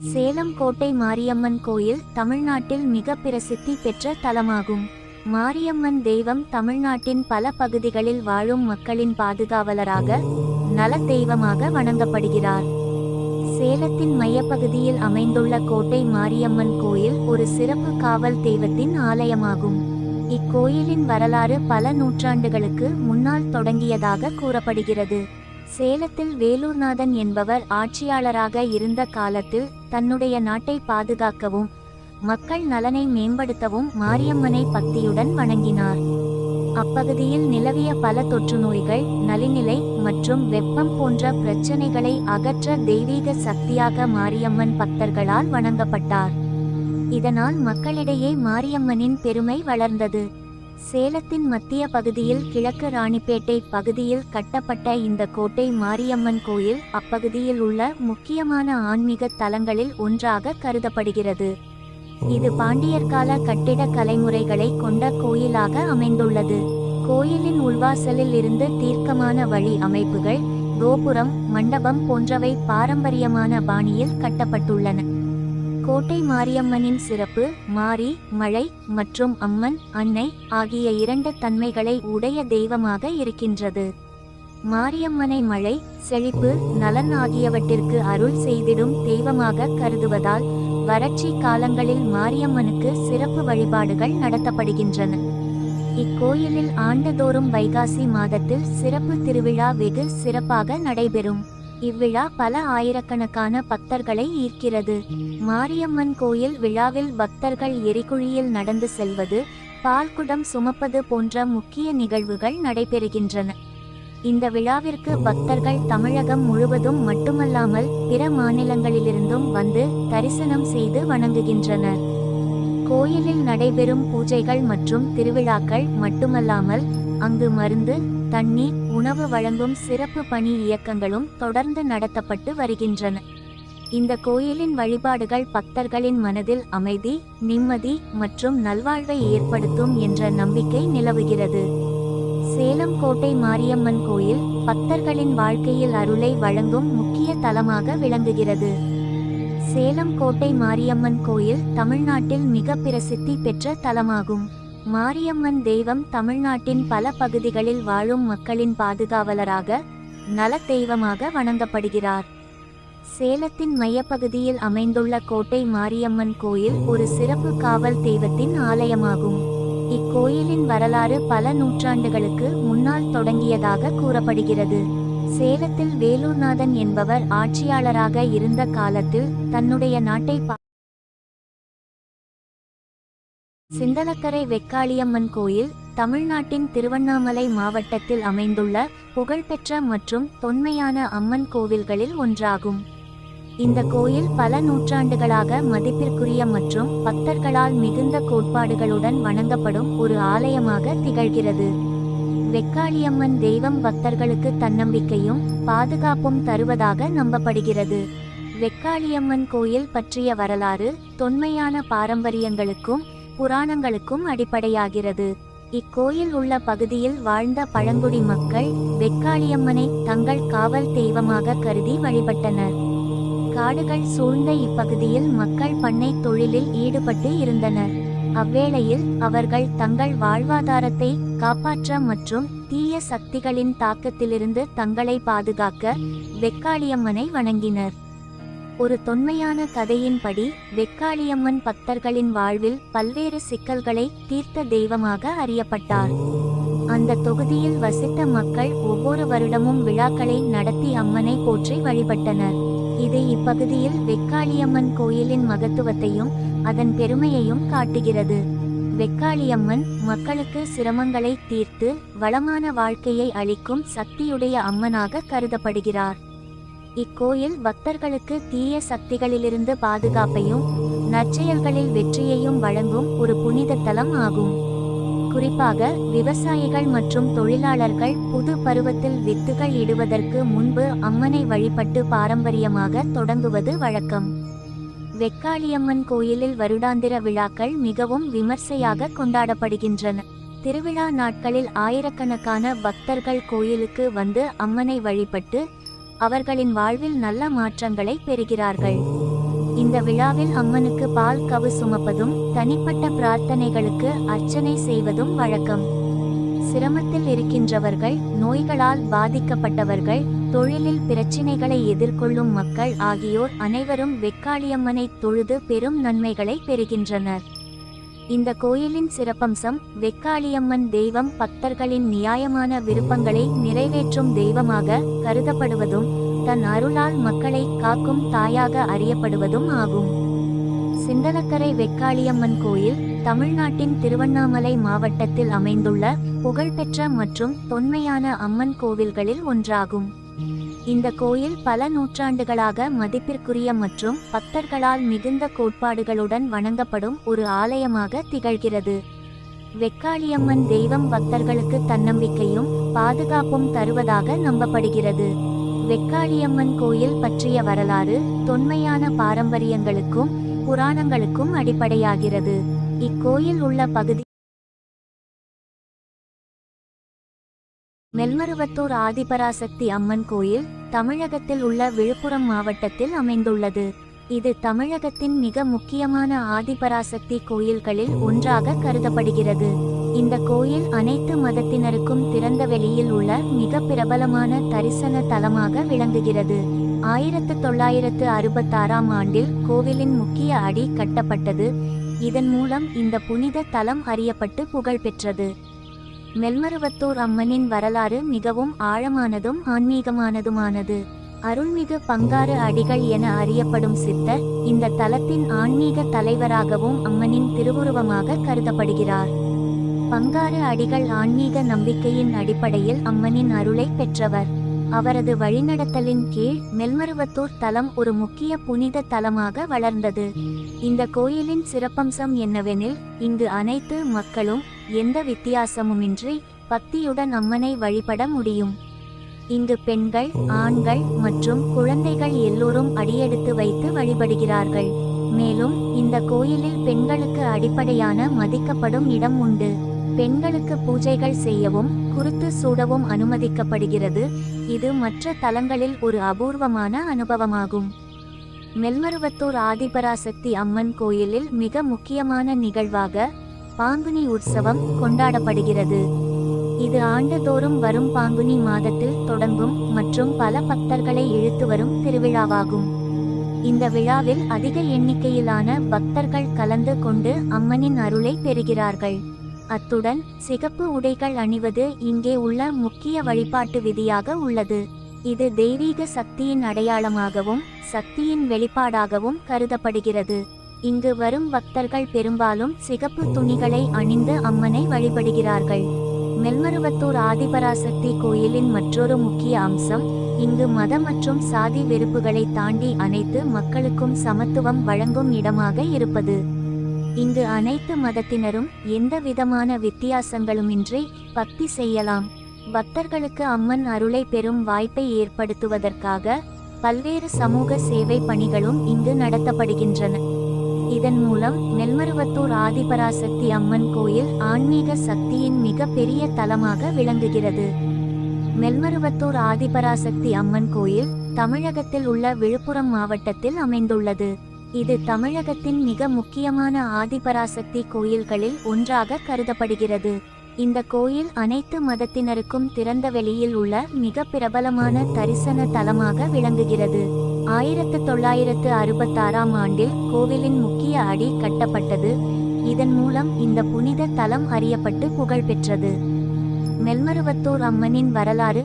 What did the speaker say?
சேலம் கோட்டை மாரியம்மன் கோயில் தமிழ்நாட்டில் மிக பிரசித்தி பெற்ற தலமாகும். மாரியம்மன் தெய்வம் தமிழ்நாட்டின் பல பகுதிகளில் வாழும் மக்களின் பாதுகாவலராக நல தெய்வமாக வணங்கப்படுகிறார். சேலத்தின் மையப்பகுதியில் அமைந்துள்ள கோட்டை மாரியம்மன் கோயில் ஒரு சிறப்பு காவல் தெய்வத்தின் ஆலயமாகும். இக்கோயிலின் வரலாறு பல நூற்றாண்டுகளுக்கு முன்னால் தொடங்கியதாக கூறப்படுகிறது. சேலத்தில் வேலூர்நாதன் என்பவர் ஆட்சியாளராக இருந்த காலத்தில் தன்னுடைய நாட்டை பாதுகாக்கவும் மக்கள் நலனை மேம்படுத்தவும் மாரியம்மனை பக்தியுடன் வணங்கினார். அப்பகுதியில் நிலவிய பல தொற்று நோய்கள் நலிநிலை மற்றும் வெப்பம் போன்ற பிரச்சனைகளை அகற்ற தெய்வீக சக்தியாக மாரியம்மன் பக்தர்களால் வணங்கப்பட்டார். இதனால் மக்களிடையே மாரியம்மனின் பெருமை வளர்ந்தது. சேலத்தின் மத்திய பகுதியில் கிழக்கு ராணிப்பேட்டை பகுதியில் கட்டப்பட்ட இந்த கோட்டை மாரியம்மன் கோயில் அப்பகுதியில் உள்ள முக்கியமான ஆன்மீக தலங்களில் ஒன்றாக கருதப்படுகிறது. இது பாண்டியர் கால கட்டிட கலைமுறைகளை கொண்ட கோயிலாக அமைந்துள்ளது. கோயிலின் உள்வாசலில் இருந்து தீர்க்கமான வழி அமைப்புகள் கோபுரம் மண்டபம் போன்றவை பாரம்பரியமான பாணியில் கட்டப்பட்டுள்ளன. கோட்டை மாரியம்மனின் சிறப்பு மாரி மழை மற்றும் அம்மன் அன்னை ஆகிய இரண்டு தன்மைகளை உடைய தெய்வமாக இருக்கின்றது. மாரியம்மனை மழை செழிப்பு நலன் ஆகியவற்றிற்கு அருள் செய்திடும் தெய்வமாக கருதுவதால் வறட்சி காலங்களில் மாரியம்மனுக்கு சிறப்பு வழிபாடுகள் நடத்தப்படுகின்றன. இக்கோயிலில் ஆண்டுதோறும் வைகாசி மாதத்தில் சிறப்பு திருவிழா வெகு சிறப்பாக நடைபெறும். இவ்விழா பல ஆயிரக்கணக்கான பக்தர்களை ஈர்க்கிறது. மாரியம்மன் கோயில் விழாவில் பக்தர்கள் எரிகுழியில் நடந்து செல்வது பால்குடம் சுமப்பது போன்ற முக்கிய நிகழ்வுகள் நடைபெறுகின்றன. இந்த விழாவிற்கு பக்தர்கள் தமிழகம் முழுவதும் மட்டுமல்லாமல் பிற மாநிலங்களிலிருந்தும் வந்து தரிசனம் செய்து வணங்குகின்றனர். கோயிலில் நடைபெறும் பூஜைகள் மற்றும் திருவிழாக்கள் மட்டுமல்லாமல் அங்கு மருந்து தண்ணீர் உணவு வழங்கும் சிறப்பு பணி இயக்கங்களும் தொடர்ந்து நடத்தப்பட்டு வருகின்றன. இந்த கோயிலின் வழிபாடுகள் பக்தர்களின் மனதில் அமைதி நிம்மதி மற்றும் நல்வாழ்வை ஏற்படுத்தும் என்ற நம்பிக்கை நிலவுகிறது. சேலம் கோட்டை மாரியம்மன் கோயில் பக்தர்களின் வாழ்க்கையில் அருளை வழங்கும் முக்கிய தலமாக விளங்குகிறது. சேலம் கோட்டை மாரியம்மன் கோயில் தமிழ்நாட்டில் மிக பிரசித்தி பெற்ற தலமாகும். மாரியம்மன் தெய்வம் தமிழ்நாட்டின் பல பகுதிகளில் வாழும் மக்களின் பாதுகாவலராக நல தெய்வமாக வணங்கப்படுகிறார். சேலத்தின் மையப்பகுதியில் அமைந்துள்ள கோட்டை மாரியம்மன் கோயில் ஒரு சிறப்பு காவல் தெய்வத்தின் ஆலயமாகும். இக்கோயிலின் வரலாறு பல நூற்றாண்டுகளுக்கு முன்னால் தொடங்கியதாக கூறப்படுகிறது. சேலத்தில் வேலூர்நாதன் என்பவர் ஆட்சியாளராக இருந்த காலத்தில் தன்னுடைய நாட்டை சிந்தலக்கரை வெக்காளியம்மன் கோயில் தமிழ்நாட்டின் திருவண்ணாமலை மாவட்டத்தில் அமைந்துள்ள புகழ்பெற்ற மற்றும் தொன்மையான அம்மன் கோவில்களில் ஒன்றாகும். இந்த கோயில் பல நூற்றாண்டுகளாக மதிப்பிற்குரிய மற்றும் பக்தர்களால் மிகுந்த கோட்பாடுகளுடன் வணங்கப்படும் ஒரு ஆலயமாக திகழ்கிறது. வெக்காளியம்மன் தெய்வம் பக்தர்களுக்கு தன்னம்பிக்கையும் பாதுகாப்பும் தருவதாக நம்பப்படுகிறது. வெக்காளியம்மன் கோயில் பற்றிய வரலாறு தொன்மையான பாரம்பரியங்களுக்கும் புராணங்களுக்கும் அடிப்படையாகிறது. இக்கோயில் உள்ள பகுதியில் வாழ்ந்த பழங்குடி மக்கள் வெக்காளியம்மனை தங்கள் காவல் தெய்வமாக கருதி வழிபட்டனர். காடுகள் சூழ்ந்த இப்பகுதியில் மக்கள் பண்ணை தொழிலில் ஈடுபட்டு இருந்தனர். அவ்வேளையில் அவர்கள் தங்கள் வாழ்வாதாரத்தை காப்பாற்ற மற்றும் தீய சக்திகளின் தாக்கத்திலிருந்து தங்களை பாதுகாக்க வெக்காளியம்மனை வணங்கினர். ஒரு தொன்மையான கதையின்படி வெக்காளியம்மன் பக்தர்களின் வாழ்வில் பல்வேறு சிக்கல்களை தீர்த்த தெய்வமாக அறியப்பட்டார். அந்த தொகுதியில் வசித்த மக்கள் ஒவ்வொரு வருடமும் விழாக்களை நடத்தி அம்மனை போற்றி வழிபட்டனர். இது இப்பகுதியில் வெக்காளியம்மன் கோயிலின் மகத்துவத்தையும் அதன் பெருமையையும் காட்டுகிறது. வெக்காளியம்மன் மக்களுக்கு சிரமங்களை தீர்த்து வளமான வாழ்க்கையை அளிக்கும் சக்தியுடைய அம்மனாக கருதப்படுகிறார். இக்கோயில் பக்தர்களுக்கு தீய சக்திகளிலிருந்து பாதுகாப்பையும் நற்செயல்களில் வெற்றியையும் வழங்கும் ஒரு புனித தலம் ஆகும். குறிப்பாக விவசாயிகள் மற்றும் தொழிலாளர்கள் புது பருவத்தில் வித்துகள் இடுவதற்கு முன்பு அம்மனை வழிபட்டு பாரம்பரியமாக தொடங்குவது வழக்கம். வெக்காளியம்மன் கோயிலில் வருடாந்திர விழாக்கள் மிகவும் விமர்சையாக கொண்டாடப்படுகின்றன. திருவிழா நாட்களில் ஆயிரக்கணக்கான பக்தர்கள் கோயிலுக்கு வந்து அம்மனை வழிபட்டு அவர்களின் வாழ்வில் நல்ல மாற்றங்களை பெறுகிறார்கள். இந்த விழாவில் அம்மனுக்கு பால் கவு சுமப்பதும் தனிப்பட்ட பிரார்த்தனைகளுக்கு அர்ச்சனை செய்வதும் வழக்கம். சிரமத்தில் இருக்கின்றவர்கள் நோய்களால் பாதிக்கப்பட்டவர்கள் தொழிலில் பிரச்சினைகளை எதிர்கொள்ளும் மக்கள் ஆகியோர் அனைவரும் வெக்காளியம்மனை தொழுது பெரும் நன்மைகளை பெறுகின்றனர். இந்த கோயிலின் சிறப்பம்சம் வெக்காளியம்மன் தெய்வம் பக்தர்களின் நியாயமான விருப்பங்களை நிறைவேற்றும் தெய்வமாக கருதப்படுவதும் தன் அருளால் மக்களை காக்கும் தாயாக அறியப்படுவதும் ஆகும். சிந்தனக்கரை வெக்காளியம்மன் கோயில் தமிழ்நாட்டின் திருவண்ணாமலை மாவட்டத்தில் அமைந்துள்ள புகழ்பெற்ற மற்றும் தொன்மையான அம்மன் கோவில்களில் ஒன்றாகும். இந்த கோயில் பல நூற்றாண்டுகளாக மதிப்பிற்குரிய மற்றும் பக்தர்களால் மிகுந்த கோட்பாடுகளுடன் வணங்கப்படும் ஒரு ஆலயமாக திகழ்கிறது. வெக்காளியம்மன் தெய்வம் பக்தர்களுக்கு தன்னம்பிக்கையும் பாதுகாப்பும் தருவதாக நம்பப்படுகிறது. வெக்காளியம்மன் கோயில் பற்றிய வரலாறு தொன்மையான பாரம்பரியங்களுக்கும் புராணங்களுக்கும் அடிப்படையாகிறது. இக்கோயில் உள்ள பகுதி மெல்மருவத்தூர் ஆதிபராசக்தி அம்மன் கோயில் தமிழகத்தில் உள்ள விழுப்புரம் மாவட்டத்தில் அமைந்துள்ளது. இது தமிழகத்தின் மிக முக்கியமான ஆதிபராசக்தி கோயில்களில் ஒன்றாக கருதப்படுகிறது. இந்த கோயில் அனைத்து மதத்தினருக்கும் திறந்த வெளியில் உள்ள மிக பிரபலமான தரிசன தலமாக விளங்குகிறது. ஆயிரத்து தொள்ளாயிரத்து அறுபத்தாறாம் ஆண்டில் கோவிலின் முக்கிய அடி கட்டப்பட்டது. இதன் மூலம் இந்த புனித தலம் அறியப்பட்டு புகழ் பெற்றது மெல்மருவத்தூர் அம்மனின் வரலாறு மிகவும் ஆழமானதும் ஆன்மீகமானதுமானது. அருள்மிகு பங்காறு அடிகள் என அறியப்படும் சித்தர் இந்த தலத்தின் ஆன்மீக தலைவராகவும் அம்மனின் திருவுருவமாக கருதப்படுகிறார். பங்காறு அடிகள் ஆன்மீக நம்பிக்கையின் அடிப்படையில் அம்மனின் அருளை பெற்றவர். அவரது வழிநடத்தலின் கீழ் மெல்மருவத்தூர் தலம் ஒரு முக்கிய புனித தலமாக வளர்ந்தது. இந்த கோயிலின் சிறப்பம்சம் என்னவெனில் இங்கு அனைத்து மக்களும் எந்த வித்தியாசமுமின்றி பக்தியுடன் அம்மனை வழிபட முடியும். இங்கு பெண்கள் ஆண்கள் மற்றும் குழந்தைகள் எல்லோரும் அடியெடுத்து வைத்து வழிபடுகிறார்கள். மேலும் இந்த கோயிலில் பெண்களுக்கு அடிப்படையான மதிக்கப்படும் இடம் உண்டு. பெண்களுக்கு பூஜைகள் செய்யவும் குருத்து சூடவும் அனுமதிக்கப்படுகிறது. இது மற்ற தலங்களில் ஒரு அபூர்வமான அனுபவமாகும். மெல்மருவத்தூர் ஆதிபராசக்தி அம்மன் கோயிலில் மிக முக்கியமான நிகழ்வாக பாங்குனி உற்சவம் கொண்டாடப்படுகிறது. இது ஆண்டுதோறும் வரும் பாங்குனி மாதத்தில் தொடங்கும் மற்றும் பல பக்தர்களை இழுத்து வரும் திருவிழாவாகும். இந்த விழாவில் அதிக எண்ணிக்கையிலான பக்தர்கள் கலந்து கொண்டு அம்மனின் அருளை பெறுகிறார்கள். அத்துடன் சிகப்பு உடைகள் அணிவது இங்கே உள்ள முக்கிய வழிபாட்டு விதியாக உள்ளது. இது தெய்வீக சக்தியின் அடையாளமாகவும் சக்தியின் வெளிப்பாடாகவும் கருதப்படுகிறது. இங்கு வரும் பக்தர்கள் பெரும்பாலும் சிகப்பு துணிகளை அணிந்து அம்மனை வழிபடுகிறார்கள். மெல்மருவத்தூர் ஆதிபராசக்தி கோயிலின் மற்றொரு முக்கிய அம்சம் இங்கு மத மற்றும் சாதி வெறுப்புகளை தாண்டி அனைத்து மக்களுக்கும் சமத்துவம் வழங்கும் இடமாக இருப்பது. இங்கு அனைத்து மதத்தினரும் எந்த விதமான வித்தியாசங்களுமின்றி பக்தி செய்யலாம். பக்தர்களுக்கு அம்மன் அருளை பெறும் வாய்ப்பை ஏற்படுத்துவதற்காக பல்வேறு சமூக சேவை பணிகளும் இங்கு நடத்தப்படுகின்றன. இதன் மூலம் மெல்மருவத்தூர் ஆதிபராசக்தி அம்மன் கோயில் ஆன்மீக சக்தியின் மிக பெரிய தலமாக விளங்குகிறது. மெல்மருவத்தூர் ஆதிபராசக்தி அம்மன் கோயில் தமிழகத்தில் உள்ள விழுப்புரம் மாவட்டத்தில் அமைந்துள்ளது. இது தமிழகத்தின் மிக முக்கியமான ஆதிபராசக்தி கோயில்களில் ஒன்றாக கருதப்படுகிறது. இந்த கோயில் அனைத்து மதத்தினருக்கும் திறந்த வெளியில் உள்ள மிக பிரபலமான தரிசன தலமாக விளங்குகிறது. ஆயிரத்து தொள்ளாயிரத்து அறுபத்தாறாம் ஆண்டில் கோவிலின் முக்கிய அடி கட்டப்பட்டது. இதன் மூலம் இந்த புனித தலம் அறியப்பட்டு புகழ் பெற்றது மெல்மருவத்தூர் அம்மனின் வரலாறு